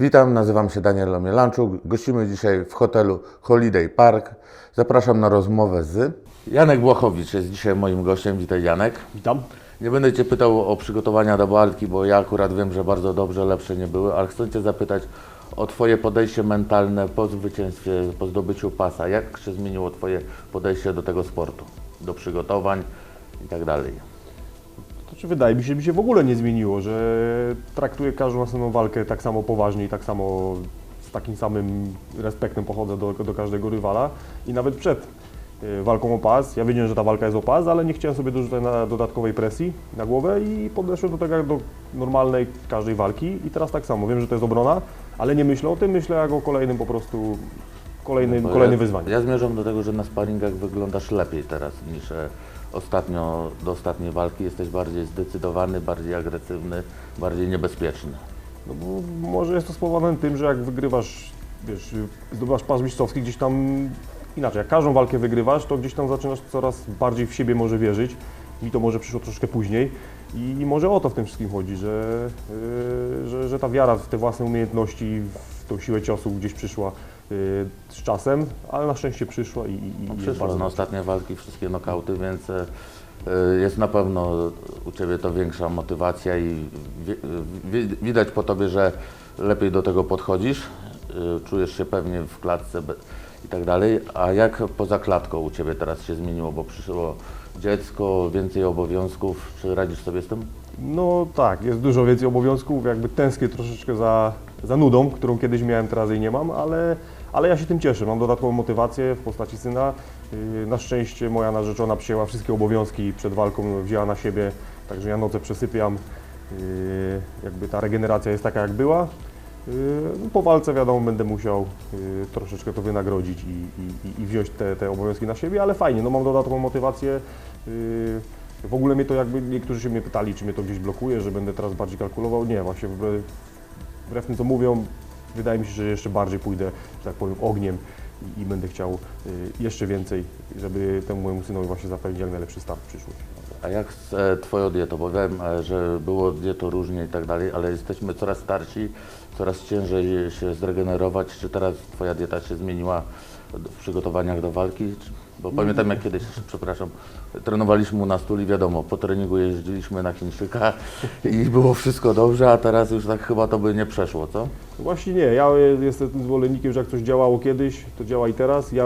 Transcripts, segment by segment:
Witam, nazywam się Daniel Omielanczuk. Gościmy dzisiaj w hotelu Holiday Park. Zapraszam na rozmowę z... Janek Błachowicz jest dzisiaj moim gościem. Witaj Janek. Witam. Nie będę Cię pytał o przygotowania do walki, bo ja akurat wiem, że bardzo dobrze, lepsze nie były, ale chcę Cię zapytać o Twoje podejście mentalne po zwycięstwie, po zdobyciu pasa. Jak się zmieniło Twoje podejście do tego sportu, do przygotowań i tak dalej? To czy wydaje mi się, mi się w ogóle nie zmieniło, że traktuję każdą następną walkę tak samo poważnie i tak samo z takim samym respektem podchodzę do, do każdego rywala i nawet przed y, walką o pas. Ja wiedziałem, że ta walka jest o pas, ale nie chciałem sobie dorzucać na dodatkowej presji na głowę i podeszłem do tego jak do normalnej każdej walki i teraz tak samo. Wiem, że to jest obrona, ale nie myślę o tym, myślę jak o kolejnym po prostu kolejnym, Bo kolejnym ja, wyzwaniu. Ja zmierzam do tego, że na sparingach wyglądasz lepiej teraz niż e, ostatnio, do ostatniej walki. Jesteś bardziej zdecydowany, bardziej agresywny, bardziej niebezpieczny. No bo może jest to spowodowane tym, że jak wygrywasz, wiesz, zdobywasz pas mistrzowski, gdzieś tam inaczej, jak każdą walkę wygrywasz, to gdzieś tam zaczynasz coraz bardziej w siebie może wierzyć. Mi to może przyszło troszkę później i, i może o to w tym wszystkim chodzi, że, yy, że, że ta wiara w te własne umiejętności, w tą siłę ciosu gdzieś przyszła z czasem, ale na szczęście przyszła i, i, No, przyszło bardzo na ostatnie walki, wszystkie nokauty, więc e, e, jest na pewno u Ciebie to większa motywacja i wi, widać po Tobie, że lepiej do tego podchodzisz, e, czujesz się pewnie w klatce i tak dalej. A jak poza klatką u Ciebie teraz się zmieniło, bo przyszło dziecko, więcej obowiązków, czy radzisz sobie z tym? No tak, jest dużo więcej obowiązków, jakby tęsknię troszeczkę za, za nudą, którą kiedyś miałem, teraz jej nie mam, ale, ale ja się tym cieszę, mam dodatkową motywację w postaci syna. Yy, Na szczęście moja narzeczona przyjęła wszystkie obowiązki przed walką, wzięła na siebie, także ja noce przesypiam, Yy, jakby ta regeneracja jest taka jak była. Yy, no Po walce wiadomo, będę musiał troszeczkę to wynagrodzić i, i, i- wziąć te, te obowiązki na siebie, ale fajnie, no mam dodatkową motywację. W ogóle mnie to jakby, niektórzy się mnie pytali, czy mnie to gdzieś blokuje, że będę teraz bardziej kalkulował. Nie, właśnie wbrew, wbrew tym co mówią, wydaje mi się, że jeszcze bardziej pójdę, że tak powiem, ogniem i, i będę chciał yy, jeszcze więcej, żeby temu mojemu synowi właśnie zapewnić jak najlepszy start w przyszłość. A jak z e, Twoją dietą? Bo wiem, e, że było dietą różnie i tak dalej, ale jesteśmy coraz starsi, coraz ciężej się zregenerować. Czy teraz Twoja dieta się zmieniła w przygotowaniach do walki? Czy- Bo pamiętam jak kiedyś, przepraszam, trenowaliśmy u nas tu i wiadomo, po treningu jeździliśmy na Chińczyka i było wszystko dobrze, a teraz już tak chyba to by nie przeszło, co? Właśnie nie, ja jestem zwolennikiem, że jak coś działało kiedyś, to działa i teraz. Ja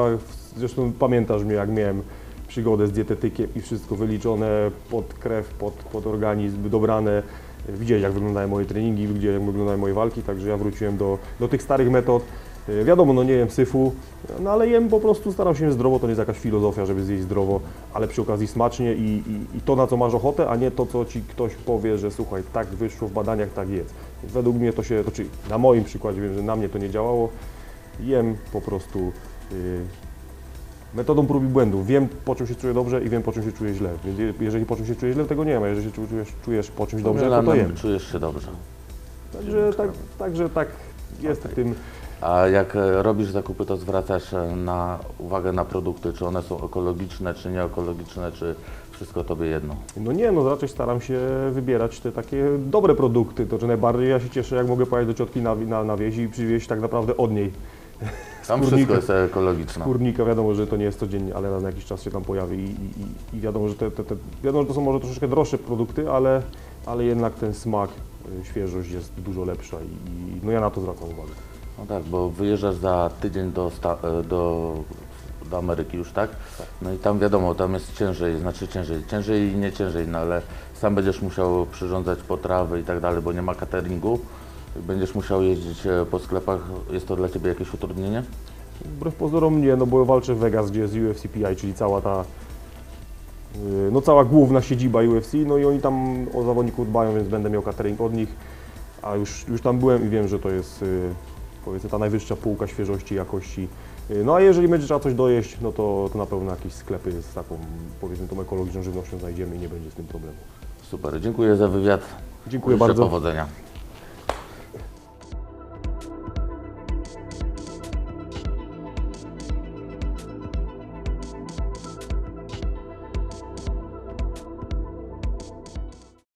zresztą pamiętasz mnie, jak miałem przygodę z dietetykiem i wszystko wyliczone pod krew, pod, pod organizm, dobrane. Widziałeś, jak wyglądają moje treningi, widziałeś, jak wyglądają moje walki, także ja wróciłem do, do tych starych metod. E, Wiadomo, no nie jem syfu, no ale jem po prostu, staram się zdrowo, to nie jest jakaś filozofia, żeby zjeść zdrowo, ale przy okazji smacznie i, i, i to, na co masz ochotę, a nie to, co Ci ktoś powie, że słuchaj, tak wyszło w badaniach, tak jest. Według mnie to się, to czy na moim przykładzie wiem, że na mnie to nie działało, jem po prostu y, metodą prób i błędów. Wiem, po czym się czuję dobrze i wiem, po czym się czuję źle. Więc je- jeżeli po czymś się czujesz źle, tego nie ma. Jeżeli się czujesz, czujesz po czymś dobrze, to to jem. czujesz się dobrze. Także tak, także tak jest w tym. A jak e, robisz zakupy, to zwracasz e, na uwagę na produkty, czy one są ekologiczne, czy nieekologiczne, czy wszystko Tobie jedno? No nie, no raczej staram się wybierać te takie dobre produkty. To, że najbardziej ja się cieszę, jak mogę pojechać do ciotki na, na, na wieś i przywieźć tak naprawdę od niej. Tam Skórnika. wszystko jest ekologiczne. Kurnika wiadomo, że to nie jest codziennie, ale raz na jakiś czas się tam pojawi i, i, i- i wiadomo, że te, te, te, wiadomo, że to są może troszeczkę droższe produkty, ale, ale jednak ten smak, y, świeżość jest dużo lepsza i, i no ja na to zwracam uwagę. No tak, bo wyjeżdżasz za tydzień do, sta- e, do, do Ameryki już, tak? No i tam wiadomo, tam jest ciężej, znaczy ciężej, ciężej i nie ciężej, no ale sam będziesz musiał przyrządzać potrawy i tak dalej, bo nie ma cateringu. Będziesz musiał jeździć e, po sklepach. Jest to dla Ciebie jakieś utrudnienie? Wbrew pozorom nie, no bo walczę w Vegas, gdzie jest UFCPI, czyli cała ta, y, no cała główna siedziba UFC, no i oni tam o zawodników dbają, więc będę miał catering od nich, a już, już tam byłem i wiem, że to jest y, powiedzmy ta najwyższa półka świeżości, jakości. Y, No a jeżeli będzie trzeba coś dojeść, no to, to na pewno jakieś sklepy z taką, powiedzmy, tą ekologiczną żywnością znajdziemy i nie będzie z tym problemu. Super, dziękuję za wywiad. Dziękuję Życzę bardzo. powodzenia.